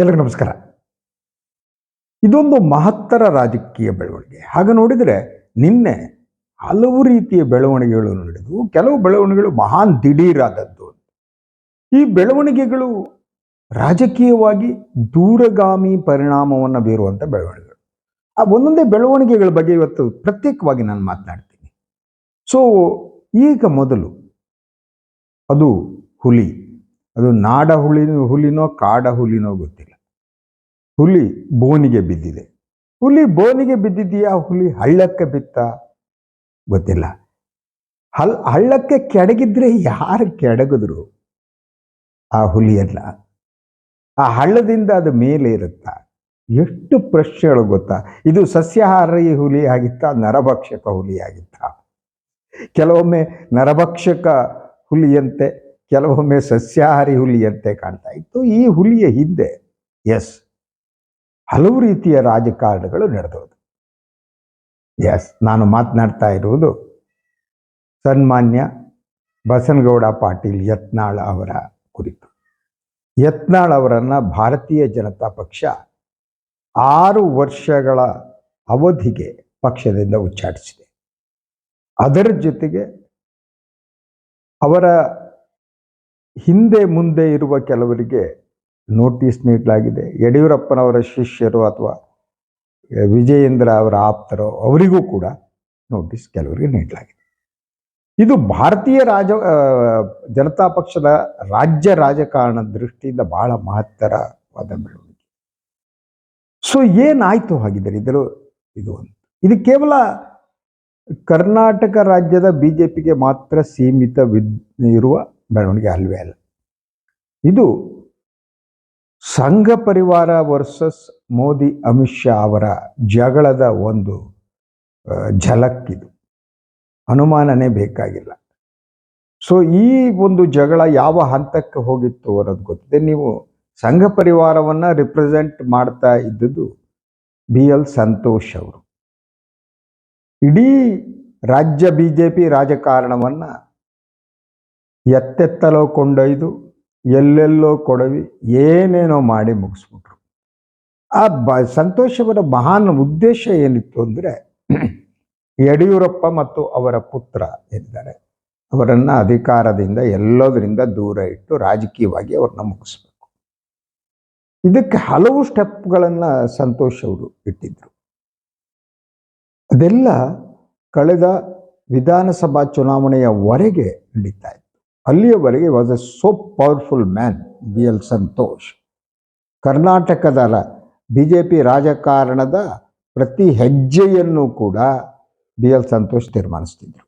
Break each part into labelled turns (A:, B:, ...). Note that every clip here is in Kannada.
A: ಎಲ್ರಿಗೂ ನಮಸ್ಕಾರ. ಇದೊಂದು ಮಹತ್ತರ ರಾಜಕೀಯ ಬೆಳವಣಿಗೆ. ಹಾಗೆ ನೋಡಿದರೆ ನಿನ್ನೆ ಹಲವು ರೀತಿಯ ಬೆಳವಣಿಗೆಗಳು ನಡೆದವು. ಕೆಲವು ಬೆಳವಣಿಗೆಗಳು ಮಹಾನ್ ದಿಢೀರಾದದ್ದು. ಈ ಬೆಳವಣಿಗೆಗಳು ರಾಜಕೀಯವಾಗಿ ದೂರಗಾಮಿ ಪರಿಣಾಮವನ್ನು ಬೀರುವಂಥ ಬೆಳವಣಿಗೆಗಳು. ಆ ಒಂದೊಂದೇ ಬೆಳವಣಿಗೆಗಳ ಬಗ್ಗೆ ಇವತ್ತು ಪ್ರತ್ಯೇಕವಾಗಿ ನಾನು ಮಾತನಾಡ್ತೀನಿ. ಸೊ ಈಗ ಮೊದಲು ಅದು ಹುಲಿ. ಅದು ನಾಡ ಹುಲಿ ಹುಲಿನೋ, ಕಾಡ ಹುಲಿನೋ ಗೊತ್ತಿಲ್ಲ. ಹುಲಿ ಬೋನಿಗೆ ಬಿದ್ದಿದೆ. ಹುಲಿ ಬೋನಿಗೆ ಬಿದ್ದಿದೆಯಾ? ಹುಲಿ ಹಳ್ಳಕ್ಕೆ ಬಿತ್ತ? ಗೊತ್ತಿಲ್ಲ. ಹಲ್, ಹಳ್ಳಕ್ಕೆ ಕೆಡಗಿದ್ರೆ ಯಾರು ಕೆಡಗಿದ್ರು? ಆ ಹುಲಿಯಲ್ಲ. ಆ ಹಳ್ಳದಿಂದ ಅದು ಮೇಲೆ ಇರುತ್ತಾ? ಎಷ್ಟು ಪ್ರಶ್ನೆಗಳು ಗೊತ್ತಾ? ಇದು ಸಸ್ಯಾಹಾರಿ ಹುಲಿ ಆಗಿತ್ತಾ ನರಭಕ್ಷಕ ಹುಲಿ ಆಗಿತ್ತಾ ಕೆಲವೊಮ್ಮೆ ನರಭಕ್ಷಕ ಹುಲಿಯಂತೆ ಕೆಲವೊಮ್ಮೆ ಸಸ್ಯಾಹಾರಿ ಹುಲಿಯಂತೆ ಕಾಣ್ತಾ ಇತ್ತು. ಈ ಹುಲಿಯ ಹಿಂದೆ ಎಸ್ ಹಲವು ರೀತಿಯ ರಾಜಕಾರಣಗಳು ನಡೆದವು ಎಸ್ ನಾನು ಮಾತನಾಡ್ತಾ ಇರುವುದು ಸನ್ಮಾನ್ಯ ಬಸನಗೌಡ ಪಾಟೀಲ್ ಯತ್ನಾಳ್ ಅವರ ಕುರಿತು. ಯತ್ನಾಳ್ ಅವರನ್ನು ಭಾರತೀಯ ಜನತಾ ಪಕ್ಷ ಆರು ವರ್ಷಗಳ ಅವಧಿಗೆ ಪಕ್ಷದಿಂದ ಉಚ್ಚಾಟಿಸಿದೆ. ಅದರ ಜೊತೆಗೆ ಅವರ ಹಿಂದೆ ಮುಂದೆ ಇರುವ ಕೆಲವರಿಗೆ ನೋಟಿಸ್ ನೀಡಲಾಗಿದೆ. ಯಡಿಯೂರಪ್ಪನವರ ಶಿಷ್ಯರು ಅಥವಾ ವಿಜಯೇಂದ್ರ ಅವರ ಆಪ್ತರು ಅವರಿಗೂ ಕೂಡ ನೋಟಿಸ್ ಕೆಲವರಿಗೆ ನೀಡಲಾಗಿದೆ. ಇದು ಭಾರತೀಯ ರಾಜ ಜನತಾ ಪಕ್ಷದ ರಾಜ್ಯ ರಾಜಕಾರಣ ದೃಷ್ಟಿಯಿಂದ ಬಹಳ ಮಹತ್ತರವಾದ ಬೆಳವಣಿಗೆ. ಸೊ ಏನಾಯಿತು ಹಾಗಿದ್ದರೆ ಇದರ, ಇದು ಒಂದು. ಇದು ಕೇವಲ ಕರ್ನಾಟಕ ರಾಜ್ಯದ ಬಿಜೆಪಿಗೆ ಮಾತ್ರ ಸೀಮಿತ ಇರುವ ಬೆಳವಣಿಗೆ ಅಲ್ವೇ ಅಲ್ಲ. ಇದು ಸಂಘ ಪರಿವಾರ ವರ್ಸಸ್ ಮೋದಿ ಅಮಿತ್ ಶಾ ಅವರ ಜಗಳದ ಒಂದು ಝಲಕ್ಕಿದು. ಅನುಮಾನನೇ ಬೇಕಾಗಿಲ್ಲ. ಸೊ ಈ ಒಂದು ಜಗಳ ಯಾವ ಹಂತಕ್ಕೆ ಹೋಗಿತ್ತು ಅನ್ನೋದು ಗೊತ್ತಿದೆ. ನೀವು ಸಂಘ ಪರಿವಾರವನ್ನು ರಿಪ್ರೆಸೆಂಟ್ ಮಾಡ್ತಾ ಇದ್ದದ್ದು ಬಿ ಎಲ್ ಸಂತೋಷ್ ಅವರು. ಇಡೀ ರಾಜ್ಯ ಬಿ ಜೆ ಪಿ ರಾಜಕಾರಣವನ್ನ ಎತ್ತೆತ್ತಲೋ ಕೊಂಡೊಯ್ದು, ಎಲ್ಲೆಲ್ಲೋ ಕೊಡವಿ, ಏನೇನೋ ಮಾಡಿ ಮುಗಿಸ್ಬಿಟ್ರು. ಆ ಬ ಸಂತೋಷವರ ಮಹಾನ್ ಉದ್ದೇಶ ಏನಿತ್ತು ಅಂದರೆ, ಯಡಿಯೂರಪ್ಪ ಮತ್ತು ಅವರ ಪುತ್ರ ಎಂದರೆ ಅವರನ್ನ ಅಧಿಕಾರದಿಂದ, ಎಲ್ಲದರಿಂದ ದೂರ ಇಟ್ಟು ರಾಜಕೀಯವಾಗಿ ಅವ್ರನ್ನ ಮುಗಿಸ್ಬೇಕು. ಇದಕ್ಕೆ ಹಲವು ಸ್ಟೆಪ್ಗಳನ್ನು ಸಂತೋಷ್ ಅವರು ಇಟ್ಟಿದ್ರು. ಅದೆಲ್ಲ ಕಳೆದ ವಿಧಾನಸಭಾ ಚುನಾವಣೆಯವರೆಗೆ ನಡೀತಾ ಇತ್ತು. ಅಲ್ಲಿಯವರೆಗೆ was a so powerful man B L Santosh ಕರ್ನಾಟಕದ ಬಿ ಜೆ ಪಿ ರಾಜಕಾರಣದ ಪ್ರತಿ ಹೆಜ್ಜೆಯನ್ನು ಕೂಡ ಬಿ ಎಲ್ ಸಂತೋಷ್ ತೀರ್ಮಾನಿಸ್ತಿದ್ರು.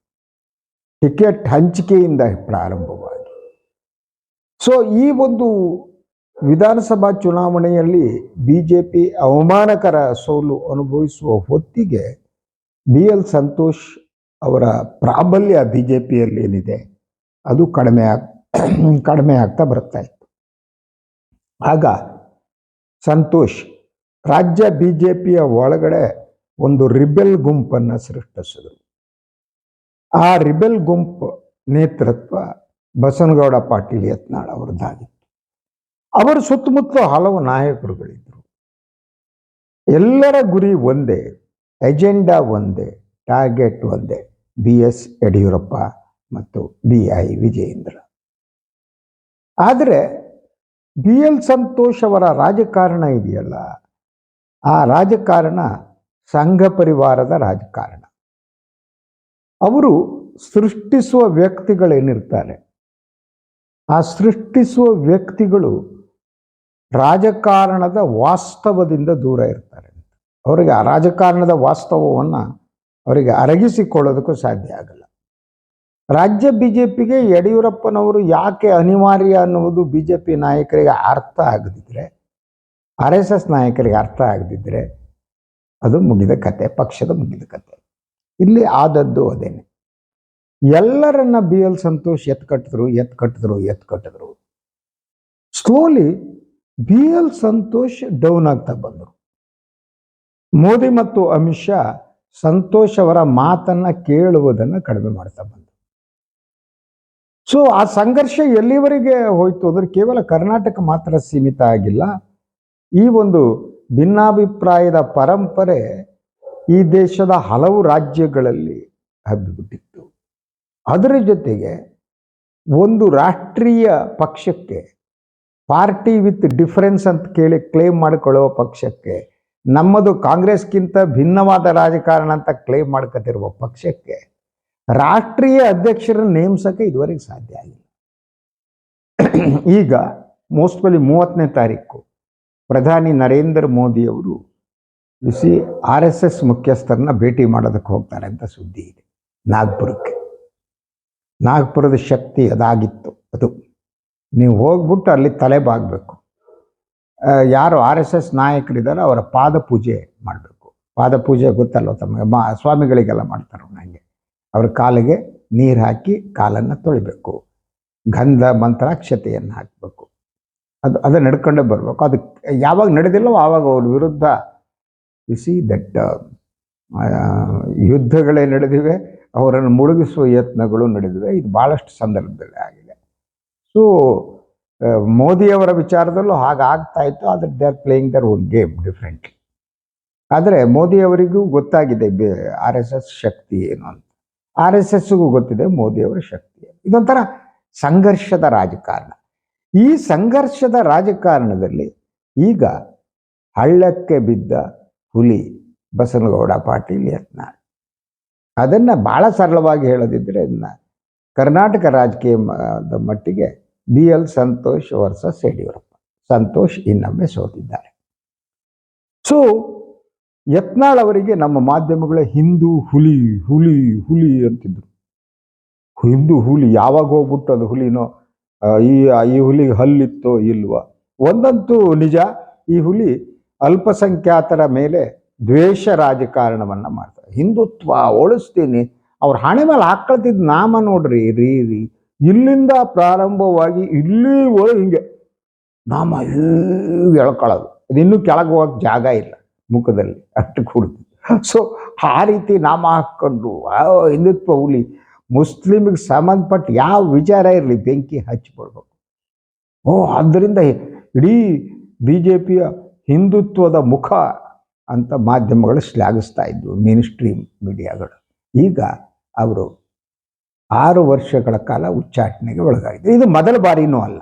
A: ಟಿಕೆಟ್ ಹಂಚಿಕೆಯಿಂದ ಪ್ರಾರಂಭವಾಗಿ ಸೊ ಈ ಒಂದು ವಿಧಾನಸಭಾ ಚುನಾವಣೆಯಲ್ಲಿ ಬಿ ಜೆ ಪಿ ಅವಮಾನಕರ ಸೋಲು ಅನುಭವಿಸುವ ಹೊತ್ತಿಗೆ ಬಿ ಎಲ್ ಸಂತೋಷ್ ಅವರ ಪ್ರಾಬಲ್ಯ ಬಿ ಜೆ ಪಿಯಲ್ಲಿ ಏನಿದೆ? ಅದು ಕಡಿಮೆ ಆಗ್, ಕಡಿಮೆ ಆಗ್ತಾ ಬರ್ತಾ ಇತ್ತು. ಆಗ ಸಂತೋಷ್, ರಾಜ್ಯ ಬಿ ಜೆ ಪಿಯ ಒಳಗಡೆ ಒಂದು ರಿಬೆಲ್ ಗುಂಪನ್ನು ಸೃಷ್ಟಿಸಿದರು. ಆ ರಿಬೆಲ್ ಗುಂಪು ನೇತೃತ್ವ ಬಸನಗೌಡ ಪಾಟೀಲ್ ಯತ್ನಾಳ್ ಅವರದ್ದಾಗಿತ್ತು. ಅವರ ಸುತ್ತಮುತ್ತಲು ಹಲವು ನಾಯಕರುಗಳಿದ್ದರು ಎಲ್ಲರ ಗುರಿ ಒಂದೇ, ಎಜೆಂಡಾ ಒಂದೇ, ಟಾರ್ಗೆಟ್ ಒಂದೇ, ಬಿ ಎಸ್ ಯಡಿಯೂರಪ್ಪ ಮತ್ತು ಬಿ ಐ ವಿಜಯೇಂದ್ರ. ಆದರೆ ಬಿ ಎಲ್ ಸಂತೋಷ್ ಅವರ ರಾಜಕಾರಣ ಇದೆಯಲ್ಲ? ಆ ರಾಜಕಾರಣ ಸಂಘ ಪರಿವಾರದ ರಾಜಕಾರಣ. ಅವರು ಸೃಷ್ಟಿಸುವ ವ್ಯಕ್ತಿಗಳೇನಿರ್ತಾರೆ? ಆ ಸೃಷ್ಟಿಸುವ ವ್ಯಕ್ತಿಗಳು ರಾಜಕಾರಣದ ವಾಸ್ತವದಿಂದ ದೂರ ಇರ್ತಾರೆ. ಅವರಿಗೆ ಆ ರಾಜಕಾರಣದ ವಾಸ್ತವವನ್ನು ಅವರಿಗೆ ಅರಗಿಸಿಕೊಳ್ಳೋದಕ್ಕೂ ಸಾಧ್ಯ ಆಗಲ್ಲ. ರಾಜ್ಯ ಬಿಜೆಪಿಗೆ ಯಡಿಯೂರಪ್ಪನವರು ಯಾಕೆ ಅನಿವಾರ್ಯ ಅನ್ನುವುದು ಬಿಜೆಪಿ ನಾಯಕರಿಗೆ ಅರ್ಥ ಆಗದಿದ್ರೆ, ಆರ್ ಎಸ್ ಎಸ್ ನಾಯಕರಿಗೆ ಅರ್ಥ ಆಗದಿದ್ರೆ ಅದು ಮುಗಿದ ಕತೆ, ಪಕ್ಷದ ಮುಗಿದ ಕತೆ. ಇಲ್ಲಿ ಆದದ್ದು ಅದೇನೆ. ಎಲ್ಲರನ್ನ ಬಿ ಎಲ್ ಸಂತೋಷ್ ಎತ್ ಕಟ್ಟಿದ್ರು ಎತ್ ಕಟ್ಟಿದ್ರು ಎತ್ ಕಟ್ಟಿದ್ರು. Slowly B L Santosh down ಆಗ್ತಾ ಬಂದರು. ಮೋದಿ ಮತ್ತು ಅಮಿತ್ ಶಾ ಸಂತೋಷ್ ಅವರ ಮಾತನ್ನ ಕೇಳುವುದನ್ನು ಕಡಿಮೆ ಮಾಡ್ತಾ ಸೊ ಆ ಸಂಘರ್ಷ ಎಲ್ಲಿವರೆಗೆ ಹೋಯ್ತು ಅಂದ್ರೆ ಕೇವಲ ಕರ್ನಾಟಕ ಮಾತ್ರ ಸೀಮಿತ ಆಗಿಲ್ಲ. ಈ ಒಂದು ಭಿನ್ನಾಭಿಪ್ರಾಯದ ಪರಂಪರೆ ಈ ದೇಶದ ಹಲವು ರಾಜ್ಯಗಳಲ್ಲಿ ಹಬ್ಬಿಬಿಟ್ಟಿತ್ತು. ಅದರ ಜೊತೆಗೆ ಒಂದು ರಾಷ್ಟ್ರೀಯ ಪಕ್ಷಕ್ಕೆ ಪಾರ್ಟಿ ವಿತ್ ಡಿಫರೆನ್ಸ್ ಅಂತ ಕೇಳಿ ಕ್ಲೇಮ್ ಮಾಡಿಕೊಳ್ಳುವ ಪಕ್ಷಕ್ಕೆ, ನಮ್ಮದು ಕಾಂಗ್ರೆಸ್ಗಿಂತ ಭಿನ್ನವಾದ ರಾಜಕಾರಣ ಅಂತ ಕ್ಲೇಮ್ ಮಾಡ್ಕೊತಿರುವ ಪಕ್ಷಕ್ಕೆ ರಾಷ್ಟ್ರೀಯ ಅಧ್ಯಕ್ಷರನ್ನು ನೇಮಿಸಕ್ಕೆ ಇದುವರೆಗೆ ಸಾಧ್ಯ ಆಗಿಲ್ಲ. ಈಗ ಮೋಸ್ಟ್ಲಿ ಮೂವತ್ತನೇ ತಾರೀಕು ಪ್ರಧಾನಿ ನರೇಂದ್ರ ಮೋದಿಯವರು ಬಿಸಿ ಆರ್ ಎಸ್ ಎಸ್ ಮುಖ್ಯಸ್ಥರನ್ನ ಭೇಟಿ ಮಾಡೋದಕ್ಕೆ ಹೋಗ್ತಾರೆ ಅಂತ ಸುದ್ದಿ ಇದೆ ನಾಗ್ಪುರಕ್ಕೆ. ನಾಗ್ಪುರದ ಶಕ್ತಿ ಅದಾಗಿತ್ತು ಅದು. ನೀವು ಹೋಗ್ಬಿಟ್ಟು ಅಲ್ಲಿ ತಲೆ ಬಾಗಬೇಕು. ಯಾರು ಆರ್ ಎಸ್ ಎಸ್ ನಾಯಕರಿದ್ದಾರೆ ಅವರ ಪಾದ ಪೂಜೆ ಮಾಡಬೇಕು. ಪಾದ ಪೂಜೆ ಗೊತ್ತಲ್ವ ತಮಗೆ? ಮಾ, ಸ್ವಾಮಿಗಳಿಗೆಲ್ಲ ಮಾಡ್ತಾರೆ ನನಗೆ ಅವ್ರ ಕಾಲಿಗೆ ನೀರು ಹಾಕಿ ಕಾಲನ್ನು ತೊಳಿಬೇಕು. ಗಂಧ ಮಂತ್ರಾಕ್ಷತೆಯನ್ನು ಹಾಕಬೇಕು. ಅದು ಅದು ನಡ್ಕೊಂಡೇ ಬರಬೇಕು. ಅದು ಯಾವಾಗ ನಡೆದಿಲ್ಲವೋ ಆವಾಗ ಅವ್ರ ವಿರುದ್ಧ. ಸಿ ದಟ್ ಯುದ್ಧಗಳೇ ನಡೆದಿವೆ. ಅವರನ್ನು ಮುಳುಗಿಸುವ ಯತ್ನಗಳು ನಡೆದಿವೆ. ಇದು ಭಾಳಷ್ಟು ಸಂದರ್ಭದಲ್ಲಿ ಆಗಿದೆ. ಸೊ ಮೋದಿಯವರ ವಿಚಾರದಲ್ಲೂ ಹಾಗಾಗ್ತಾ ಇತ್ತು. ಆದರೆ they are playing their own game differently ಆದರೆ ಮೋದಿಯವರಿಗೂ ಗೊತ್ತಾಗಿದೆ ಆರ್ ಎಸ್ ಎಸ್ ಶಕ್ತಿ ಏನು ಅಂತ. ಆರ್ ಎಸ್ ಎಸ್ಗೂ ಗೊತ್ತಿದೆ, ಮೋದಿಯವರ ಶಕ್ತಿ ಇದೊಂಥರ ಸಂಘರ್ಷದ ರಾಜಕಾರಣ. ಈ ಸಂಘರ್ಷದ ರಾಜಕಾರಣದಲ್ಲಿ ಈಗ ಹಳ್ಳಕ್ಕೆ ಬಿದ್ದ ಹುಲಿ ಬಸನಗೌಡ ಪಾಟೀಲ್ ಯತ್ನಾಳ್. ಅದನ್ನು ಭಾಳ ಸರಳವಾಗಿ ಹೇಳದಿದ್ದರೆ ಅದನ್ನ ಕರ್ನಾಟಕ ರಾಜಕೀಯದ ಮಟ್ಟಿಗೆ B L Santosh versus Yediyurappa. Santosh ಇನ್ನೊಮ್ಮೆ ಸೋತಿದ್ದಾರೆ. ಸೊ ಯತ್ನಾಳ್ ಅವರಿಗೆ ನಮ್ಮ ಮಾಧ್ಯಮಗಳ ಹಿಂದೂ ಹುಲಿ ಹುಲಿ ಹುಲಿ ಅಂತಿದ್ರು. ಹಿಂದೂ ಹುಲಿ ಯಾವಾಗ ಹೋಗ್ಬಿಟ್ಟು ಅದು ಹುಲಿನೋ ಈ ಈ ಹುಲಿಗೆ ಹಲ್ಲಿತ್ತೋ ಇಲ್ವಾ. ಒಂದಂತೂ ನಿಜ, ಈ ಹುಲಿ ಅಲ್ಪಸಂಖ್ಯಾತರ ಮೇಲೆ ದ್ವೇಷ ರಾಜಕಾರಣವನ್ನ ಮಾಡ್ತಾರೆ. ಹಿಂದುತ್ವ ಉಳಿಸ್ತೀನಿ ಅವ್ರ ಹಣೆ ಮೇಲೆ ಹಾಕೊಳ್ತಿದ್ ನಾಮ ನೋಡ್ರಿ, ರೀ ರೀ. ಇಲ್ಲಿಂದ ಪ್ರಾರಂಭವಾಗಿ ಇಲ್ಲಿ ಹಿಂಗೆ, ನಾಮ ಎಳ್ಕೊಳ್ಳೋದು? ಅದು ಕೆಳಗೆ ಹೋಗಕ್ಕೆ ಜಾಗ ಇಲ್ಲ. ಮುಖದಲ್ಲಿ ಅಷ್ಟು ಕುಡಿದು ಸೊ ಆ ರೀತಿ ನಾಮ ಹಾಕ್ಕೊಂಡು ಹಿಂದುತ್ವ ಹುಲಿ ಮುಸ್ಲಿಮಿಗೆ ಸಂಬಂಧಪಟ್ಟ ಯಾವ ವಿಚಾರ ಇರಲಿ, ಬೆಂಕಿ ಹಚ್ಬಿಡ್ಬೇಕು ಓ ಆದ್ದರಿಂದ ಇಡೀ ಬಿ ಜೆ ಪಿಯ ಹಿಂದುತ್ವದ ಮುಖ ಅಂತ ಮಾಧ್ಯಮಗಳು ಶ್ಲಾಘಿಸ್ತಾ ಇದ್ವು ಮಿನಿಸ್ಟ್ರೀಮ್ ಮೀಡಿಯಾಗಳು ಈಗ ಅವರು ಆರು ವರ್ಷಗಳ ಕಾಲ ಉಚ್ಚಾಟನೆಗೆ ಒಳಗಾಗಿದೆ ಇದು ಮೊದಲ ಬಾರಿನೂ ಅಲ್ಲ.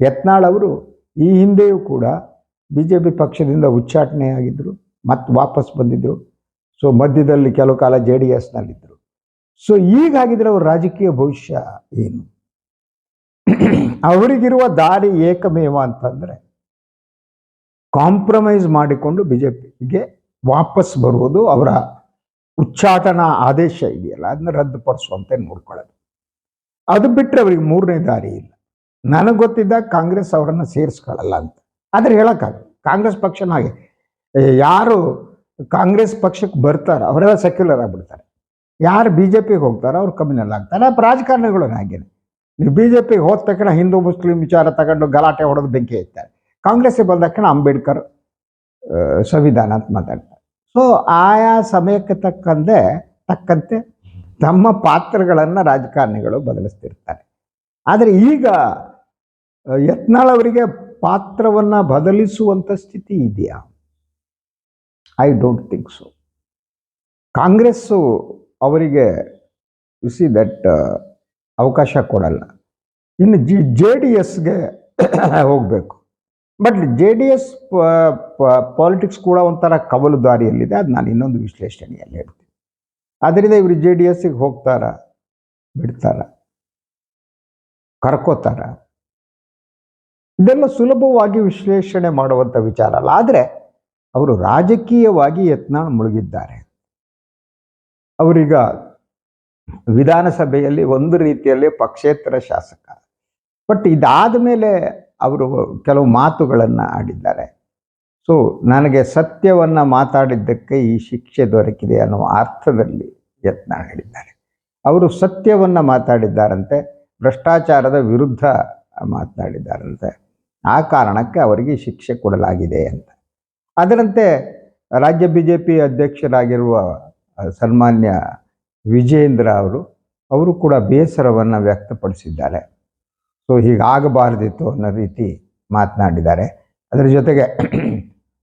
A: ಯತ್ನಾಳ್ ಅವರು ಈ ಹಿಂದೆಯೂ ಕೂಡ ಬಿ ಜೆ ಪಿ ಪಕ್ಷದಿಂದ ಉಚ್ಚಾಟನೆ ಆಗಿದ್ದರು ಮತ್ತೆ ವಾಪಸ್ ಬಂದಿದ್ದರು ಸೊ ಮಧ್ಯದಲ್ಲಿ ಕೆಲವು ಕಾಲ ಜೆ ಡಿ ಎಸ್ನಲ್ಲಿದ್ದರು ಸೊ ಈಗಾಗಿದ್ರೆ ಅವ್ರ ರಾಜಕೀಯ ಭವಿಷ್ಯ ಏನು? ಅವರಿಗಿರುವ ದಾರಿ ಏಕಮೇವ ಅಂತಂದರೆ, ಕಾಂಪ್ರಮೈಸ್ ಮಾಡಿಕೊಂಡು ಬಿ ಜೆ ಪಿಗೆ ವಾಪಸ್ ಬರುವುದು ಅವರ ಉಚ್ಚಾಟನಾ ಆದೇಶ ಇದೆಯಲ್ಲ, ಅದನ್ನ ರದ್ದುಪಡಿಸುವಂತೆ ನೋಡ್ಕೊಳ್ಳೋದು. ಅದು ಬಿಟ್ಟರೆ ಅವರಿಗೆ ಮೂರನೇ ದಾರಿ ಇಲ್ಲ. ನನಗೆ ಗೊತ್ತಿದ್ದಾಗ ಕಾಂಗ್ರೆಸ್ ಅವರನ್ನು ಸೇರಿಸ್ಕೊಳ್ಳಲ್ಲ ಅಂತ. ಆದರೆ ಹೇಳೋಕ್ಕಾಗಲ್ಲ. ಕಾಂಗ್ರೆಸ್ ಪಕ್ಷನ ಹಾಗೆ. ಯಾರು ಕಾಂಗ್ರೆಸ್ ಪಕ್ಷಕ್ಕೆ ಬರ್ತಾರೋ ಅವರೆಲ್ಲ ಸೆಕ್ಯುಲರ್ ಆಗಿಬಿಡ್ತಾರೆ. ಯಾರು ಬಿ ಜೆ ಪಿಗೆ ಹೋಗ್ತಾರೋ ಅವ್ರು ಕಮ್ಯುನಲ್ ಆಗ್ತಾರೆ. ರಾಜಕಾರಣಿಗಳು ಹಾಗೇನೆ. ನೀವು ಬಿ ಜೆ ಪಿಗೆ ಹೋದ ತಕ್ಷಣ ಹಿಂದೂ, ಮುಸ್ಲಿಂ ವಿಚಾರ ತಗೊಂಡು ಗಲಾಟೆ ಹೊಡೆದು ಬೆಂಕಿ ಇರ್ತಾರೆ ಕಾಂಗ್ರೆಸ್ಗೆ ಬಂದ ತಕ್ಷಣ ಅಂಬೇಡ್ಕರ್ ಸಂವಿಧಾನ ಅಂತ ಮಾತಾಡ್ತಾರೆ. ಸೊ ಆಯಾ ಸಮಯಕ್ಕೆ ತಕ್ಕಂತೆ ತಕ್ಕಂತೆ ತಮ್ಮ ಪಾತ್ರಗಳನ್ನು ರಾಜಕಾರಣಿಗಳು ಬದಲಿಸ್ತಿರ್ತಾರೆ. ಆದರೆ ಈಗ ಯತ್ನಾಳ್ ಅವರಿಗೆ ಪಾತ್ರವನ್ನ ಬದಲಿಸುವಂತ ಸ್ಥಿತಿ ಇದೆಯಾ? I don't think so Congress ಅವರಿಗೆ ಯು ಸಿ ದಟ್ ಅವಕಾಶ ಕೊಡಲ್ಲ. ಇನ್ನು ಜಿ, ಜೆ ಡಿ ಎಸ್ಗೆ ಹೋಗಬೇಕು. But J D S politics ಕೂಡ ಒಂಥರ ಕವಲು ದಾರಿಯಲ್ಲಿದೆ. ಅದು ನಾನು ಇನ್ನೊಂದು ವಿಶ್ಲೇಷಣೆಯಲ್ಲಿ ಹೇಳ್ತೀನಿ. ಅದರಿಂದ ಇವರು ಜೆ ಡಿ ಎಸ್ಸಿಗೆ ಹೋಗ್ತಾರ? ಬಿಡ್ತಾರ? ಕರ್ಕೋತಾರ? ಇದೆಲ್ಲ ಸುಲಭವಾಗಿ ವಿಶ್ಲೇಷಣೆ ಮಾಡುವಂಥ ವಿಚಾರ ಅಲ್ಲ. ಆದರೆ ಅವರು ರಾಜಕೀಯವಾಗಿ ಯತ್ನ ಮುಳುಗಿದ್ದಾರೆ. ಅವರೀಗ ವಿಧಾನಸಭೆಯಲ್ಲಿ ಒಂದು ರೀತಿಯಲ್ಲಿ ಪಕ್ಷೇತರ ಶಾಸಕ. ಬಟ್ ಇದಾದ ಮೇಲೆ ಅವರು ಕೆಲವು ಮಾತುಗಳನ್ನು ಆಡಿದ್ದಾರೆ. ಸೊ, ನನಗೆ ಸತ್ಯವನ್ನು ಮಾತಾಡಿದ್ದಕ್ಕೆ ಈ ಶಿಕ್ಷೆ ದೊರಕಿದೆ ಅನ್ನುವ ಅರ್ಥದಲ್ಲಿ ಯತ್ನ ಹೇಳಿದ್ದಾರೆ. ಅವರು ಸತ್ಯವನ್ನು ಮಾತಾಡಿದ್ದಾರಂತೆ, ಭ್ರಷ್ಟಾಚಾರದ ವಿರುದ್ಧ ಮಾತನಾಡಿದ್ದಾರಂತೆ. ಆ ಕಾರಣಕ್ಕೆ ಅವರಿಗೆ ಶಿಕ್ಷೆ ಕೊಡಲಾಗಿದೆ ಅಂತ. ಅದರಂತೆ ರಾಜ್ಯ ಬಿ ಜೆ ಪಿ ಅಧ್ಯಕ್ಷರಾಗಿರುವ ಸನ್ಮಾನ್ಯ ವಿಜೇಂದ್ರ ಅವರು ಅವರು ಕೂಡ ಬೇಸರವನ್ನು ವ್ಯಕ್ತಪಡಿಸಿದ್ದಾರೆ. ಸೊ, ಹೀಗಾಗಬಾರದಿತ್ತು ಅನ್ನೋ ರೀತಿ ಮಾತನಾಡಿದ್ದಾರೆ. ಅದರ ಜೊತೆಗೆ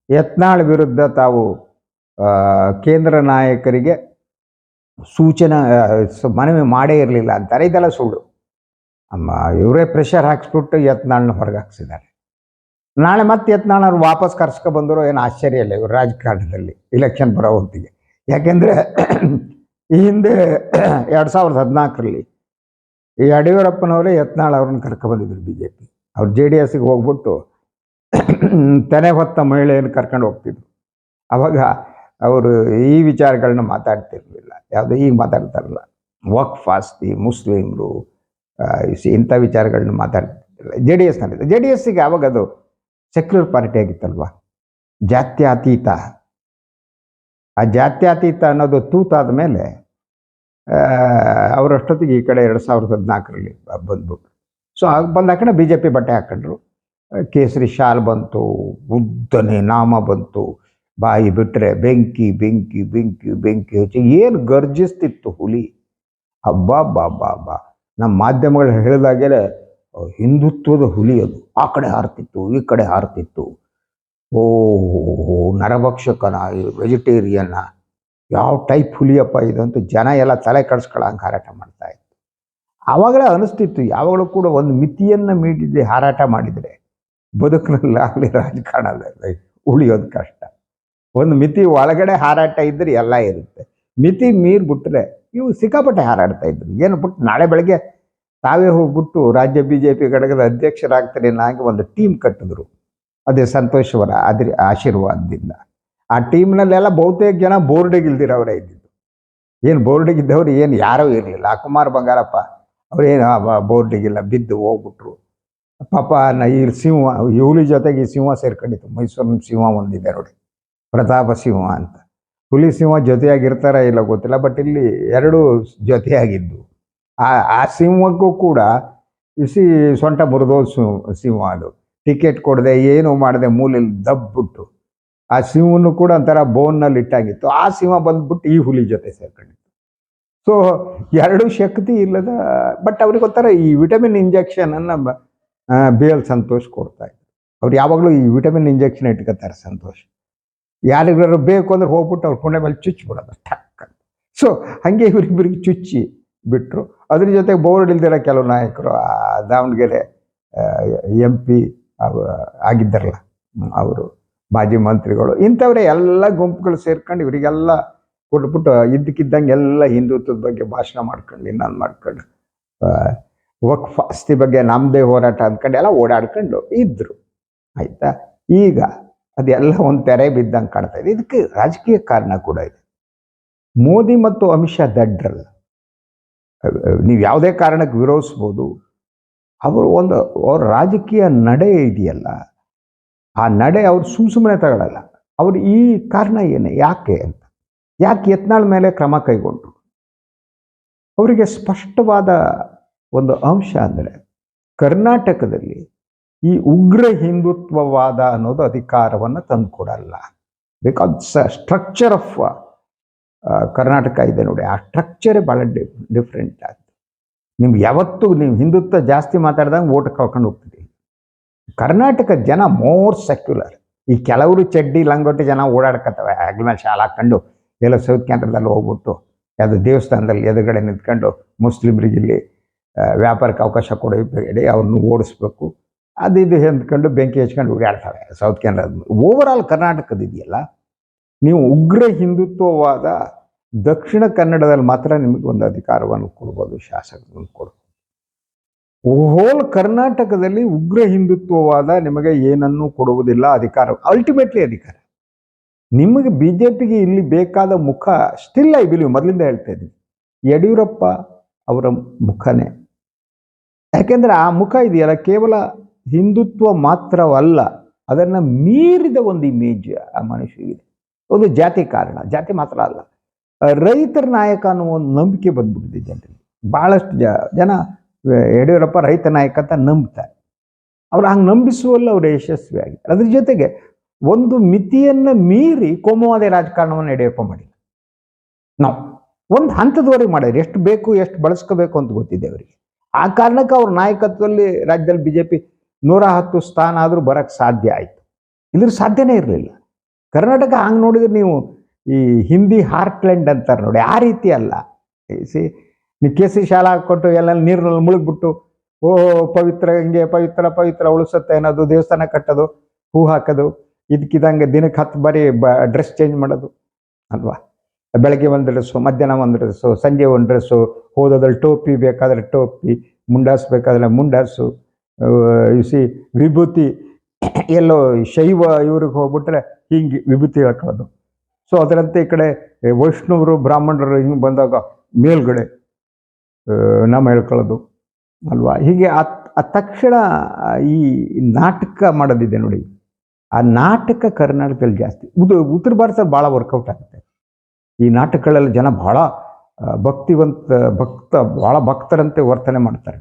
A: ಯತ್ನಾಳ್ ವಿರುದ್ಧ ತಾವು ಕೇಂದ್ರ ನಾಯಕರಿಗೆ ಸೂಚನೆ ಮನವಿ ಮಾಡೇ ಇರಲಿಲ್ಲ ಅಂತಾರೆ. ಇದೆಲ್ಲ ಸುಳ್ಳು. ಅಮ್ಮ, ಇವರೇ ಪ್ರೆಷರ್ ಹಾಕ್ಸ್ಬಿಟ್ಟು ಯತ್ನಾಳ್ನ ಹೊರಗೆ ಹಾಕ್ಸಿದ್ದಾರೆ. ನಾಳೆ ಮತ್ತೆ ಯತ್ನಾಳ್ ಅವ್ರು ವಾಪಸ್ ಕರ್ಸ್ಕೊ ಬಂದರು ಏನು ಆಶ್ಚರ್ಯ ಇಲ್ಲ ಇವರು ರಾಜಕಾರಣದಲ್ಲಿ ಇಲೆಕ್ಷನ್ ಬರೋ ಹೊತ್ತಿಗೆ. ಯಾಕೆಂದರೆ ಈ ಹಿಂದೆ ಎರಡು ಸಾವಿರದ ಹದಿನಾಲ್ಕರಲ್ಲಿ ಈ ಯಡಿಯೂರಪ್ಪನವರೇ ಯತ್ನಾಳ್ ಅವ್ರನ್ನ ಕರ್ಕೊಬಂದಿದ್ರು ಬಿ ಜೆ ಪಿ ಅವ್ರು ಜೆ ಡಿ ಎಸ್ಗೆ ಹೋಗ್ಬಿಟ್ಟು ತೆನೆ ಹೊತ್ತ ಮಹಿಳೆಯನ್ನು ಕರ್ಕೊಂಡು ಹೋಗ್ತಿದ್ರು. ಅವಾಗ ಅವರು ಈ ವಿಚಾರಗಳನ್ನ ಮಾತಾಡ್ತಿರ್ಲಿಲ್ಲ. ಯಾವುದೋ ಈಗ ಮಾತಾಡ್ತಾರಲ್ಲ, ವಕ್ಫ್ ಆಸ್ತಿ, ಮುಸ್ಲಿಮ್ರು ಇಂಥ ವಿಚಾರಗಳನ್ನ ಮಾತಾಡ್ತಿರ್ಲಿಲ್ಲ ಜೆ ಡಿ ಎಸ್ನಲ್ಲಿದೆ ಜೆ ಡಿ ಎಸ್ಸಿಗೆ ಆವಾಗ ಅದು ಸೆಕ್ಯುಲರ್ ಪಾರ್ಟಿ ಆಗಿತ್ತಲ್ವಾ? ಜಾತ್ಯಾತೀತ. ಆ ಜಾತ್ಯಾತೀತ ಅನ್ನೋದು ತೂತಾದ ಮೇಲೆ ಅವರಷ್ಟೊತ್ತಿಗೆ ಈ ಕಡೆ ಎರಡು ಸಾವಿರದ ಹದಿನಾಲ್ಕರಲ್ಲಿ ಬಂದ್ಬಿಟ್ರು. ಸೊ ಆಗ ಬಂದ ಕಡೆ ಬಿ ಜೆ ಪಿ ಬಟ್ಟೆ ಹಾಕೊಂಡ್ರು. ಕೇಸರಿ ಶಾಲ್ ಬಂತು, ಉದ್ದನೆ ನಾಮ ಬಂತು. ಬಾಯಿ ಬಿಟ್ಟರೆ ಬೆಂಕಿ ಬೆಂಕಿ ಬೆಂಕಿ ಬೆಂಕಿ ಹಚ್ಚಿ ಏನು ಗರ್ಜಿಸ್ತಿತ್ತು ಹುಲಿ. ಹಬ್ಬ ಬಾ ಬಾ ಬಾ ನಮ್ಮ ಮಾಧ್ಯಮಗಳು ಹೇಳಿದಾಗೆ ಹಿಂದುತ್ವದ ಹುಲಿ ಅದು. ಆ ಕಡೆ ಹಾರ್ತಿತ್ತು, ಈ ಕಡೆ ಹಾರ್ತಿತ್ತು. ಓ ನರಭಕ್ಷಕನ ವೆಜಿಟೇರಿಯನ್ನ ಯಾವ ಟೈಪ್ ಹುಲಿಯಪ್ಪ ಇದು ಅಂತ ಜನ ಎಲ್ಲ ತಲೆ ಕಡ್ಸ್ಕೊಳ್ಳಂಗೆ ಹಾರಾಟ ಮಾಡ್ತಾ ಇತ್ತು. ಆವಾಗಲೇ ಅನಿಸ್ತಿತ್ತು, ಯಾವಾಗಲೂ ಕೂಡ ಒಂದು ಮಿತಿಯನ್ನು ಮೀಟಿದ್ದೆ ಹಾರಾಟ ಮಾಡಿದರೆ ಬದುಕಿನಲ್ಲಿ ಆಗಲಿ ರಾಜಕಾರಣ ಉಳಿಯೋದು ಕಷ್ಟ. ಒಂದು ಮಿತಿ ಒಳಗಡೆ ಹಾರಾಟ ಇದ್ದರೆ ಎಲ್ಲ ಇರುತ್ತೆ. ಮಿತಿ ಮೀರ್ ಬಿಟ್ಟರೆ ಇವು ಸಿಕ್ಕಾಪಟ್ಟೆ ಹಾರಾಡ್ತಾ ಇದ್ರು. ಏನು ಬಿಟ್ಟು ನಾಳೆ ಬೆಳಗ್ಗೆ ತಾವೇ ಹೋಗ್ಬಿಟ್ಟು ರಾಜ್ಯ ಬಿ ಜೆ ಪಿ ಘಟಕದ ಅಧ್ಯಕ್ಷರಾಗ್ತಾರೆ ಹಾಗೆ ಒಂದು ಟೀಮ್ ಕಟ್ಟಿದ್ರು. ಅದೇ ಸಂತೋಷವರ ಅದ್ರ, ಆಶೀರ್ವಾದದಿಂದ. ಆ ಟೀಮ್ನಲ್ಲೆಲ್ಲ ಬಹುತೇಕ ಜನ ಬೋರ್ಡಿಗೆ ಇಲ್ದಿರೋರೇ ಇದ್ದಿದ್ದು. ಏನು ಬೋರ್ಡಿಗೆ ಇದ್ದವ್ರು ಏನು, ಯಾರೂ ಇರಲಿಲ್ಲ. ಆ ಕುಮಾರ್ ಬಂಗಾರಪ್ಪ ಅವ್ರೇನು ಬೋರ್ಡಿಗಿಲ್ಲ ಬಿದ್ದು ಹೋಗ್ಬಿಟ್ರು. ಪಾಪ ನ, ಈ ಸಿಂಹ ಇವಳಿ ಜೊತೆಗೆ ಈ ಸಿಂಹ ಸೇರ್ಕೊಂಡಿತ್ತು. ಮೈಸೂರಿನ ಸಿಂಹ ಒಂದಿದೆ ನೋಡಿ. ಪ್ರತಾಪ ಸಿಂಹ ಅಂತ. ಹುಲಿ ಸಿಂಹ ಜೊತೆಯಾಗಿರ್ತಾರ ಇಲ್ಲ ಗೊತ್ತಿಲ್ಲ ಬಟ್ ಇಲ್ಲಿ ಎರಡು ಜೊತೆಯಾಗಿದ್ದು. ಆ ಆ ಸಿಂಹಕ್ಕೂ ಕೂಡ ಇಸಿ ಸೊಂಟ ಮುರಿದೋ ಸಿಂಹ ಅದು. ಟಿಕೆಟ್ ಕೊಡದೆ, ಏನು ಮಾಡದೆ ಮೂಲೆಯಲ್ಲಿ ದಬ್ಬಿಟ್ಟು. ಆ ಸಿಂಹನು ಕೂಡ ಒಂಥರ ಬೋನ್ನಲ್ಲಿ ಇಟ್ಟಾಗಿತ್ತು. ಆ ಸಿಂಹ ಬಂದ್ಬಿಟ್ಟು ಈ ಹುಲಿ ಜೊತೆ ಸೇರ್ಕೊಂಡಿತ್ತು. ಸೊ ಎರಡು ಶಕ್ತಿ ಇಲ್ಲದ ಬಟ್ ಅವ್ರಿಗೆ ಒಂಥರ ಈ ವಿಟಮಿನ್ ಇಂಜೆಕ್ಷನ್ ಅನ್ನ ಬ- ಬಿ ಎಲ್ ಸಂತೋಷ್ ಕೊಡ್ತಾ ಇದ್ರು. ಅವ್ರು ಯಾವಾಗಲೂ ಈ ವಿಟಮಿನ್ ಇಂಜೆಕ್ಷನ್ ಇಟ್ಕೋತಾರೆ ಸಂತೋಷ್. ಯಾರಿಗಾರು ಬೇಕು ಅಂದ್ರೆ ಹೋಗ್ಬಿಟ್ಟು ಅವ್ರ ಕೊಂಡೆ ಮೇಲೆ ಚುಚ್ಚಿಬಿಡೋದು ಟಕ್ ಅಂತ. ಸೊ ಹಾಗೆ ಇವರಿಬ್ಬರಿಗೆ ಚುಚ್ಚಿ ಬಿಟ್ಟರು ಅದ್ರ ಜೊತೆ ಬೋರ್ಡ್ ಇಲ್ದಿರೋ ಕೆಲವು ನಾಯಕರು ದಾವಣಗೆರೆ ಎಂ ಪಿ ಆಗಿದ್ದಾರಲ್ಲ ಅವರು, ಮಾಜಿ ಮಂತ್ರಿಗಳು, ಇಂಥವ್ರೆ ಎಲ್ಲ ಗುಂಪುಗಳು ಸೇರ್ಕೊಂಡು ಇವರಿಗೆಲ್ಲ ಕೊಟ್ಬಿಟ್ಟು ಇದ್ದಕ್ಕಿದ್ದಂಗೆ ಎಲ್ಲ ಹಿಂದುತ್ವದ ಬಗ್ಗೆ ಭಾಷಣ ಮಾಡ್ಕೊಂಡು, ಇನ್ನೊಂದು ಮಾಡ್ಕೊಂಡು ವಕ್ಫ್ ಆಸ್ತಿ ಬಗ್ಗೆ ನಮ್ಮದೇ ಹೋರಾಟ ಅಂದ್ಕೊಂಡು ಎಲ್ಲ ಓಡಾಡ್ಕೊಂಡು ಇದ್ದರು ಆಯ್ತಾ? ಈಗ ಅದೆಲ್ಲ ಒಂದು ತೆರೆ ಬಿದ್ದಂಗೆ ಕಾಣ್ತಾ ಇದೆ. ಇದಕ್ಕೆ ರಾಜಕೀಯ ಕಾರಣ ಕೂಡ ಇದೆ. ಮೋದಿ ಮತ್ತು ಅಮಿತ್ ಶಾ ದಡ್ರಲ್ಲ. ನೀವು ಯಾವುದೇ ಕಾರಣಕ್ಕೆ ವಿರೋಧಿಸ್ಬೋದು. ಅವರು ಒಂದು ಅವ್ರ ರಾಜಕೀಯ ನಡೆ ಇದೆಯಲ್ಲ. ಆ ನಡೆ ಅವ್ರು ಸುಮ್ ಸುಮ್ಮನೆ ತಗೊಳ್ಳಲ್ಲ ಅವ್ರು ಈ ಕಾರಣ ಏನು, ಯಾಕೆ ಅಂತ. ಯಾಕೆ ಯತ್ನಾಳ್ ಮೇಲೆ ಕ್ರಮ ಕೈಗೊಂಡರು? ಅವರಿಗೆ ಸ್ಪಷ್ಟವಾದ ಒಂದು ಅಂಶ ಅಂದರೆ ಕರ್ನಾಟಕದಲ್ಲಿ ಈ ಉಗ್ರ ಹಿಂದುತ್ವವಾದ ಅನ್ನೋದು ಅಧಿಕಾರವನ್ನು ತಂದುಕೊಡಲ್ಲ. ಬಿಕಾಸ್ ಸ್ಟ್ರಕ್ಚರ್ ಆಫ್ ಕರ್ನಾಟಕ ಇದೆ ನೋಡಿ, ಆ ಸ್ಟ್ರಕ್ಚರೇ ಭಾಳ ಡಿಫ್ರೆಂಟ್ ಆಗುತ್ತೆ ನಿಮ್ಗೆ ಯಾವತ್ತೂ ನೀವು ಹಿಂದುತ್ವ ಜಾಸ್ತಿ ಮಾತಾಡ್ದಂಗೆ ಓಟ್ ಕಳ್ಕೊಂಡು ಹೋಗ್ತೀರಿ. ಕರ್ನಾಟಕ ಜನ ಮೋರ್ ಸೆಕ್ಯುಲರ್ ಈ ಕೆಲವರು ಚಡ್ಡಿ, ಲಂಗೋಟಿ ಜನ ಓಡಾಡ್ಕತ್ತವೆ. ಆಗ್ಲ ಶಾಲೆ ಹಾಕೊಂಡು ಎಲ್ಲ ಸೌತ್ ಕೇಂದ್ರದಲ್ಲಿ ಹೋಗ್ಬಿಟ್ಟು, ಯಾವುದೋ ದೇವಸ್ಥಾನದಲ್ಲಿ ಎದುರುಗಡೆ ನಿಂತ್ಕೊಂಡು ಮುಸ್ಲಿಮ್ರಿಗೆ ಇಲ್ಲಿ ವ್ಯಾಪಾರಕ್ಕೆ ಅವಕಾಶ ಕೊಡಬೇಡಿ ಅವ್ರನ್ನ ಓಡಿಸ್ಬೇಕು. ಅದು ಇದು ಹೆಂದ್ಕೊಂಡು ಬೆಂಕಿ ಹಚ್ಕೊಂಡು ಓಡಾಡ್ತವೆ ಸೌತ್ ಕೇಂದ್ರದ ಓವರ್ ಕರ್ನಾಟಕದ ಇದೆಯಲ್ಲ, ನೀವು ಉಗ್ರ ಹಿಂದುತ್ವವಾದ ದಕ್ಷಿಣ ಕನ್ನಡದಲ್ಲಿ ಮಾತ್ರ ನಿಮಗೆ ಒಂದು ಅಧಿಕಾರವನ್ನು ಕೊಡ್ಬೋದು, ಶಾಸಕರನ್ನು ಕೊಡ್ಬೋದು. ಹೋಲ್ ಕರ್ನಾಟಕದಲ್ಲಿ ಉಗ್ರ ಹಿಂದುತ್ವವಾದ ನಿಮಗೆ ಏನನ್ನೂ ಕೊಡುವುದಿಲ್ಲ, ಅಧಿಕಾರ ಅಲ್ಟಿಮೇಟ್ಲಿ ಅಧಿಕಾರ. ನಿಮಗೆ ಬಿ ಜೆ ಪಿಗೆ ಇಲ್ಲಿ ಬೇಕಾದ ಮುಖ ಸ್ಟಿಲ್ ಐ ಬಿಲೀವ್ ಮೊದಲಿಂದ ಹೇಳ್ತಾ ಇದ್ದೀನಿ. ಯಡಿಯೂರಪ್ಪ ಅವರ ಮುಖನೇ. ಯಾಕೆಂದರೆ ಆ ಮುಖ ಇದೆಯಲ್ಲ, ಕೇವಲ ಹಿಂದುತ್ವ ಮಾತ್ರವಲ್ಲ, ಅದನ್ನು ಮೀರಿದ ಒಂದು ಇಮೇಜ್ ಆ ಮನುಷ್ಯಗಿದೆ ಒಂದು ಜಾತಿ ಕಾರಣ, ಜಾತಿ ಮಾತ್ರ ಅಲ್ಲ. ರೈತರ ನಾಯಕ ಅನ್ನೋ ಒಂದು ನಂಬಿಕೆ ಬಂದ್ಬಿಟ್ಟಿದೆ ಜನರಿಗೆ. ಭಾಳಷ್ಟು ಜ, ಜನ ಯಡಿಯೂರಪ್ಪ ರೈತ ನಾಯಕ ಅಂತ ನಂಬ್ತಾರೆ. ಅವ್ರು ಹಂಗೆ ನಂಬಿಸುವಲ್ಲಿ ಅವರು ಯಶಸ್ವಿ ಅದ್ರ ಜೊತೆಗೆ ಒಂದು ಮಿತಿಯನ್ನು ಮೀರಿ ಕೋಮುವಾದ ರಾಜಕಾರಣವನ್ನು ಯಡಿಯೂರಪ್ಪ ಮಾಡಿಲ್ಲ. ನಾವು ಒಂದು ಹಂತದವರೆಗೆ ಮಾಡಿದ್ರು. ಎಷ್ಟು ಬೇಕು, ಎಷ್ಟು ಬಳಸ್ಕೋಬೇಕು ಅಂತ ಗೊತ್ತಿದೆ ಅವರಿಗೆ. ಆ ಕಾರಣಕ್ಕೆ ಅವ್ರ ನಾಯಕತ್ವದಲ್ಲಿ ರಾಜ್ಯದಲ್ಲಿ ಬಿ ಜೆ ಪಿ ನೂರ ಹತ್ತು ಸ್ಥಾನ ಆದರೂ ಬರಕ್ಕೆ ಸಾಧ್ಯ ಆಯಿತು. ಇಲ್ಲದ್ರೆ ಸಾಧ್ಯನೇ ಇರಲಿಲ್ಲ. ಕರ್ನಾಟಕ ಹಂಗೆ ನೋಡಿದ್ರೆ ನೀವು ಈ ಹಿಂದಿ ಹಾರ್ಟ್ಲ್ಯಾಂಡ್ ಅಂತಾರೆ ನೋಡಿ, ಆ ರೀತಿ ಅಲ್ಲ. ಸಿ ನೀವು ಕೆ ಸಿ ಶಾಲಾ ಹಾಕ್ಕೊಟ್ಟು ಎಲ್ಲ ನೀರಿನಲ್ಲಿ ಮುಳುಗ್ಬಿಟ್ಟು, ಓ, ಪವಿತ್ರ, ಹಿಂಗೆ ಪವಿತ್ರ ಪವಿತ್ರ ಉಳಿಸುತ್ತೆ ಅನ್ನೋದು, ದೇವಸ್ಥಾನ ಕಟ್ಟೋದು, ಹೂ ಹಾಕೋದು ಇದಕ್ಕಿದಂಗೆ ದಿನಕ್ಕೆ ಹತ್ತು ಬಾರಿ ಬ, ಡ್ರೆಸ್ ಚೇಂಜ್ ಮಾಡೋದು, ಅಲ್ವಾ? ಬೆಳಗ್ಗೆ ಒಂದು ಡ್ರೆಸ್ಸು, ಮಧ್ಯಾಹ್ನ ಒಂದು ಡ್ರೆಸ್ಸು, ಸಂಜೆ ಒಂದು ಡ್ರೆಸ್ಸು, ಹೋದದ್ರಲ್ಲಿ ಟೋಪಿ ಬೇಕಾದರೆ ಟೋಪಿ, ಮುಂಡಾಸ್ ಬೇಕಾದ್ರೆ ಮುಂಡಾಸು ಸಿ ವಿಭೂತಿ, ಎಲ್ಲೋ ಶೈವ ಇವ್ರಿಗೆ ಹೋಗ್ಬಿಟ್ರೆ ಹಿಂಗೆ ವಿಭೂತಿ ಹಾಕೋದು. ಸೊ ಅದರಂತೆ ಈ ಕಡೆ ವೈಷ್ಣವರು, ಬ್ರಾಹ್ಮಣರು ಹಿಂಗೆ ಬಂದಾಗ ಮೇಲ್ಗಡೆ ನಾಮ ಹೇಳ್ಕೊಳ್ಳೋದು, ಅಲ್ವಾ? ಹೀಗೆ ಆ ತಕ್ಷಣ ಈ ನಾಟಕ ಮಾಡೋದಿದೆ ನೋಡಿ. ಆ ನಾಟಕ ಕರ್ನಾಟಕದಲ್ಲಿ ಜಾಸ್ತಿ, ಉದ, ಉತ್ತರ ಭಾರತ ಭಾಳ ವರ್ಕೌಟ್ ಆಗುತ್ತೆ. ಈ ನಾಟಕಗಳಲ್ಲಿ ಜನ ಭಾಳ ಭಕ್ತಿವಂತ, ಭಕ್ತ, ಭಾಳ ಭಕ್ತರಂತೆ ವರ್ತನೆ ಮಾಡ್ತಾರೆ.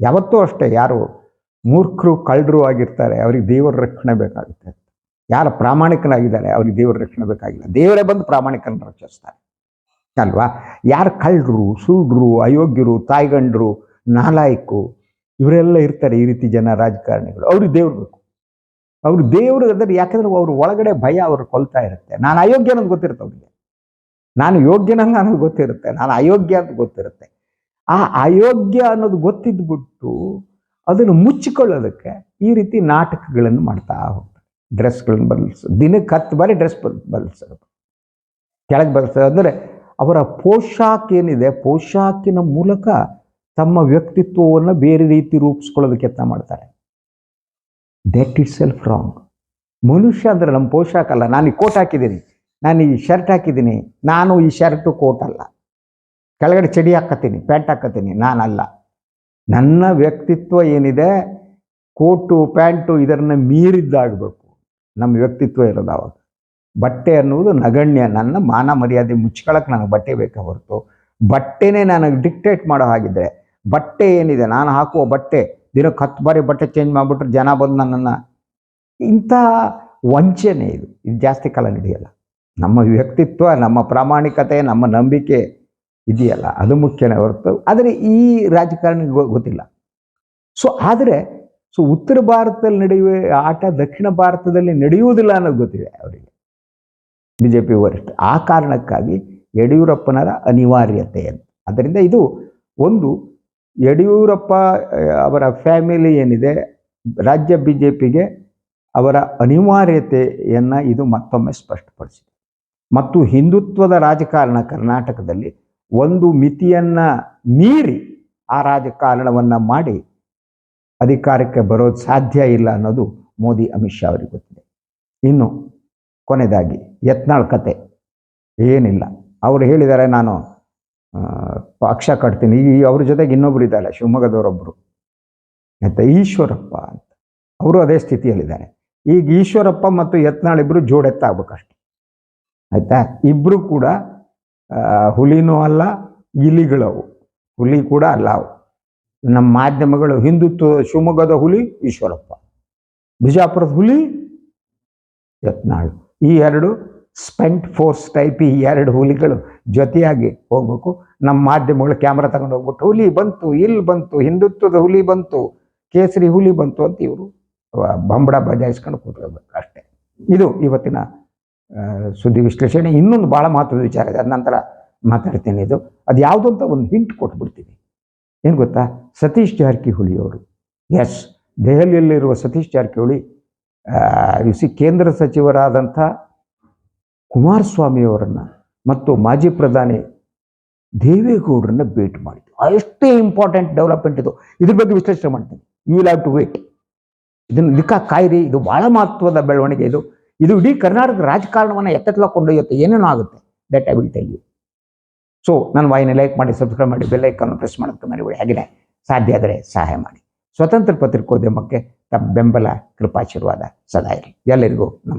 A: ಯಾವತ್ತೂ ಅಷ್ಟೇ, ಯಾರು ಮೂರ್ಖರು ಕಳ್ಳರು ಆಗಿರ್ತಾರೆ. ಅವ್ರಿಗೆ ದೇವರ ರಕ್ಷಣೆ ಬೇಕಾಗುತ್ತೆ ಯಾರು ಪ್ರಾಮಾಣಿಕನಾಗಿದ್ದಾರೆ, ಅವ್ರಿಗೆ ದೇವರ ರಕ್ಷಣೆ ಬೇಕಾಗಿಲ್ಲ. ದೇವರೇ ಬಂದು ಪ್ರಾಮಾಣಿಕನ ರಕ್ಷಿಸ್ತಾರೆ. ಅಲ್ವಾ? ಯಾರು ಕಳ್ಳರು ಸುಳ್ಳರು ಅಯೋಗ್ಯರು, ತಾಯ್ಗಂಡರು, ನಾಲಾಯಕು, ಇವರೆಲ್ಲ ಇರ್ತಾರೆ ಈ ರೀತಿ ಜನ ರಾಜಕಾರಣಿಗಳು. ಅವ್ರಿಗೆ ದೇವ್ರು ಬೇಕು. ಅವ್ರು ದೇವರು ಅಂದರೆ ಯಾಕಂದ್ರೆ ಅವ್ರ ಒಳಗಡೆ ಭಯ ಅವ್ರು ಕೊಲ್ತಾ ಇರುತ್ತೆ. ನಾನು ಅಯೋಗ್ಯ ಅನ್ನೋದು ಗೊತ್ತಿರುತ್ತೆ ಅವ್ರಿಗೆ. ನಾನು ಯೋಗ್ಯನಲ್ಲ ಅನ್ನೋದು ಗೊತ್ತಿರುತ್ತೆ. ನಾನು ಅಯೋಗ್ಯ ಅಂತ ಗೊತ್ತಿರುತ್ತೆ. ಆ ಅಯೋಗ್ಯ ಅನ್ನೋದು ಗೊತ್ತಿದ್ಬಿಟ್ಟು ಅದನ್ನು ಮುಚ್ಚಿಕೊಳ್ಳೋದಕ್ಕೆ ಈ ರೀತಿ ನಾಟಕಗಳನ್ನು ಮಾಡ್ತಾ ಹೋಗ್ತಾರೆ. ಡ್ರೆಸ್ಗಳನ್ನು ಬದಲಿಸೋದು ದಿನಕ್ಕೆ ಹತ್ತು ಬಾರಿ ಡ್ರೆಸ್ ಬದಲಿಸೋದು. ಕೆಳಗೆ ಬದಲಿಸೋದು ಅಂದರೆ ಅವರ ಪೋಷಾಕ್ ಏನಿದೆ, ಪೋಷಾಕಿನ ಮೂಲಕ ತಮ್ಮ ವ್ಯಕ್ತಿತ್ವವನ್ನು ಬೇರೆ ರೀತಿ ರೂಪಿಸ್ಕೊಳ್ಳೋದಕ್ಕೆ ಯತ್ನ ಮಾಡ್ತಾರೆ. ದಟ್ ಇಟ್ ಸೆಲ್ಫ್ ರಾಂಗ್ ಮನುಷ್ಯ ಅಂದರೆ ನಮ್ಮ ಪೋಷಾಕ್ ಅಲ್ಲ. ನಾನು ಈ ಕೋಟ್ ಹಾಕಿದ್ದೀನಿ. ನಾನು ಈ ಶರ್ಟ್ ಹಾಕಿದ್ದೀನಿ. ನಾನು ಈ ಶರ್ಟು ಕೋಟ್ ಅಲ್ಲ. ಕೆಳಗಡೆ ಚಡಿ ಹಾಕತ್ತೀನಿ, ಪ್ಯಾಂಟ್ ಹಾಕತ್ತೀನಿ. ನಾನಲ್ಲ. ನನ್ನ ವ್ಯಕ್ತಿತ್ವ ಏನಿದೆ, ಕೋಟು, ಪ್ಯಾಂಟು ಇದನ್ನು ಮೀರಿದ್ದಾಗಬೇಕು. ನಮ್ಮ ವ್ಯಕ್ತಿತ್ವ ಇರೋದು ಅವಾಗ. ಬಟ್ಟೆ ಅನ್ನುವುದು ನಗಣ್ಯ, ನನ್ನ ಮಾನ ಮರ್ಯಾದೆ ಮುಚ್ಕೊಳ್ಳೋಕೆ ನನಗೆ ಬಟ್ಟೆ ಬೇಕಾ ಹೊರತು. ಬಟ್ಟೆನೇ ನನಗೆ ಡಿಕ್ಟೇಟ್ ಮಾಡೋ ಹಾಗಿದ್ರೆ, ಬಟ್ಟೆ ಏನಿದೆ, ನಾನು ಹಾಕುವ ಬಟ್ಟೆ, ದಿನಕ್ಕೆ ಹತ್ತು ಬಾರಿ ಬಟ್ಟೆ ಚೇಂಜ್ ಮಾಡಿಬಿಟ್ರೆ ಜನ ಬಂದು ನನ್ನನ್ನು. ಇಂಥ ವಂಚನೆ ಇದು. ಇದು ಜಾಸ್ತಿ ಕಾಲ ನಡೆಯಲ್ಲ. ನಮ್ಮ ವ್ಯಕ್ತಿತ್ವ, ನಮ್ಮ ಪ್ರಾಮಾಣಿಕತೆ, ನಮ್ಮ ನಂಬಿಕೆ ಇದೆಯಲ್ಲ, ಅದು ಮುಖ್ಯನೇ ಹೊರತು, ಆದರೆ ಈ ರಾಜಕಾರಣಿಗೆ ಗೊತ್ತಿಲ್ಲ. ಸೊ ಆದರೆ ಸೊ ಉತ್ತರ ಭಾರತದಲ್ಲಿ ನಡೆಯುವ ಆಟ ದಕ್ಷಿಣ ಭಾರತದಲ್ಲಿ ನಡೆಯುವುದಿಲ್ಲ ಅನ್ನೋದು ಗೊತ್ತಿದೆ ಅವರಿಗೆ. ಬಿ ಜೆ ಪಿ ವರಿಷ್ಠ. ಆ ಕಾರಣಕ್ಕಾಗಿ ಯಡಿಯೂರಪ್ಪನರ ಅನಿವಾರ್ಯತೆ ಅಂತ. ಅದರಿಂದ ಇದು ಒಂದು ಯಡಿಯೂರಪ್ಪ ಅವರ ಫ್ಯಾಮಿಲಿ ಏನಿದೆ, ರಾಜ್ಯ ಬಿ ಜೆ ಪಿಗೆ ಅವರ ಅನಿವಾರ್ಯತೆಯನ್ನು ಇದು ಮತ್ತೊಮ್ಮೆ ಸ್ಪಷ್ಟಪಡಿಸಿದೆ. ಮತ್ತು ಹಿಂದುತ್ವದ ರಾಜಕಾರಣ ಕರ್ನಾಟಕದಲ್ಲಿ ಒಂದು ಮಿತಿಯನ್ನ ಮೀರಿ ಆ ರಾಜಕಾರಣವನ್ನು ಮಾಡಿ ಅಧಿಕಾರಕ್ಕೆ ಬರೋದು ಸಾಧ್ಯ ಇಲ್ಲ ಅನ್ನೋದು ಮೋದಿ, ಅಮಿತ್ ಶಾ ಅವರಿಗೆ ಗೊತ್ತಿದೆ. ಇನ್ನು ಕೊನೆಯದಾಗಿ ಯತ್ನಾಳ್ ಕತೆ. ಏನಿಲ್ಲ. ಅವರು ಹೇಳಿದ್ದಾರೆ ನಾನು ಪಕ್ಷ ಕಟ್ತೀನಿ. ಈ ಅವ್ರ ಜೊತೆಗೆ ಇನ್ನೊಬ್ರು ಇದ್ದಾರೆ ಶಿವಮೊಗ್ಗದವರೊಬ್ಬರು ಅಂತ ಈಶ್ವರಪ್ಪ ಅಂತ. ಅವರು ಅದೇ ಸ್ಥಿತಿಯಲ್ಲಿದ್ದಾರೆ. ಈಗ ಈಶ್ವರಪ್ಪ ಮತ್ತು ಯತ್ನಾಳ್ ಇಬ್ಬರು ಜೋಡೆತ್ತಾಗಬೇಕಷ್ಟೆ. ಆಯ್ತಾ? ಇಬ್ಬರು ಕೂಡ ಹುಲಿನೂ ಅಲ್ಲ ಇಲಿಗಳವು ಹುಲಿ ಕೂಡ ಅಲ್ಲ ಅವು. ನಮ್ಮ ಮಾಧ್ಯಮಗಳು ಹಿಂದುತ್ವ ಶಿವಮೊಗ್ಗದ ಹುಲಿ, ಈಶ್ವರಪ್ಪ. ಬಿಜಾಪುರದ ಹುಲಿ, ಯತ್ನಾಳು. ಈ ಎರಡು ಸ್ಪೆಂಟ್ ಫೋರ್ಸ್ ಟೈಪ್ ಈ ಎರಡು ಹುಲಿಗಳು ಜೊತೆಯಾಗಿ ಹೋಗ್ಬೇಕು. ನಮ್ಮ ಮಾಧ್ಯಮಗಳು ಕ್ಯಾಮ್ರಾ ತಗೊಂಡು ಹೋಗ್ಬಿಟ್ಟು, ಹುಲಿ ಬಂತು ಇಲ್ಲಿ ಬಂತು, ಹಿಂದುತ್ವದ ಹುಲಿ ಬಂತು, ಕೇಸರಿ ಹುಲಿ ಬಂತು ಅಂತ ಇವರು ಬಂಬಡ ಬಜಾಯಿಸ್ಕೊಂಡು ಕೂತ್ಕೋಬೇಕು ಅಷ್ಟೇ. ಇದು ಇವತ್ತಿನ ಸುದ್ದಿ ವಿಶ್ಲೇಷಣೆ ಇನ್ನೊಂದು ಭಾಳ ಮಹತ್ವದ ವಿಚಾರ ಇದೆ. ಅದ ನಂತರ ಮಾತಾಡ್ತೇನೆ ಇದು. ಅದು ಯಾವುದು ಅಂತ ಒಂದು ಹಿಂಟ್ ಕೊಟ್ಬಿಡ್ತೀನಿ. ಏನು ಗೊತ್ತಾ? ಸತೀಶ್ ಜಾರಕಿಹೊಳಿ ಅವರು. ಎಸ್ ದೆಹಲಿಯಲ್ಲಿರುವ ಸತೀಶ್ ಜಾರಕಿಹೊಳಿ ಸಿ ಕೇಂದ್ರ ಸಚಿವರಾದಂಥ ಕುಮಾರಸ್ವಾಮಿಯವರನ್ನು ಮತ್ತು ಮಾಜಿ ಪ್ರಧಾನಿ ದೇವೇಗೌಡರನ್ನ ಭೇಟಿ ಮಾಡಿದ್ರು ಅಷ್ಟೇ ಇಂಪಾರ್ಟೆಂಟ್ ಡೆವಲಪ್ಮೆಂಟ್ ಇದು. ಇದ್ರ ಬಗ್ಗೆ ವಿಶ್ಲೇಷಣೆ ಮಾಡ್ತೀನಿ. You will have to wait ಇದನ್ನು ಇದಕ್ಕ ಕಾಯಿರಿ, ಇದು ಭಾಳ ಮಹತ್ವದ ಬೆಳವಣಿಗೆ ಇದು. ಇದು ಇಡೀ ಕರ್ನಾಟಕ ರಾಜಕಾರಣವನ್ನು ಎತ್ತೆತ್ತಲ ಕೊಂಡೊಯ್ಯುತ್ತೆ ಏನೇನೋ ಆಗುತ್ತೆ. That I will tell you so ನನ್ನ ವಾಯಿನ ಲೈಕ್ ಮಾಡಿ ಸಬ್ಸ್ಕ್ರೈಬ್ ಮಾಡಿ ಬೆಲ್ ಐಕನ್ನು ಪ್ರೆಸ್ ಮಾಡೋಕ್ಕೆ ಮರಿಬೇಡಿ ಆಗಿದೆ ಸಾಧ್ಯ ಆದರೆ ಸಹಾಯ ಮಾಡಿ. ಸ್ವತಂತ್ರ ಪತ್ರಿಕೋದ್ಯಮಕ್ಕೆ ತಮ್ಮ ಬೆಂಬಲ, ಕೃಪಾಶೀರ್ವಾದ ಸದಾ ಇರಲಿ. ಎಲ್ಲರಿಗೂ ನಮಸ್ಕಾರ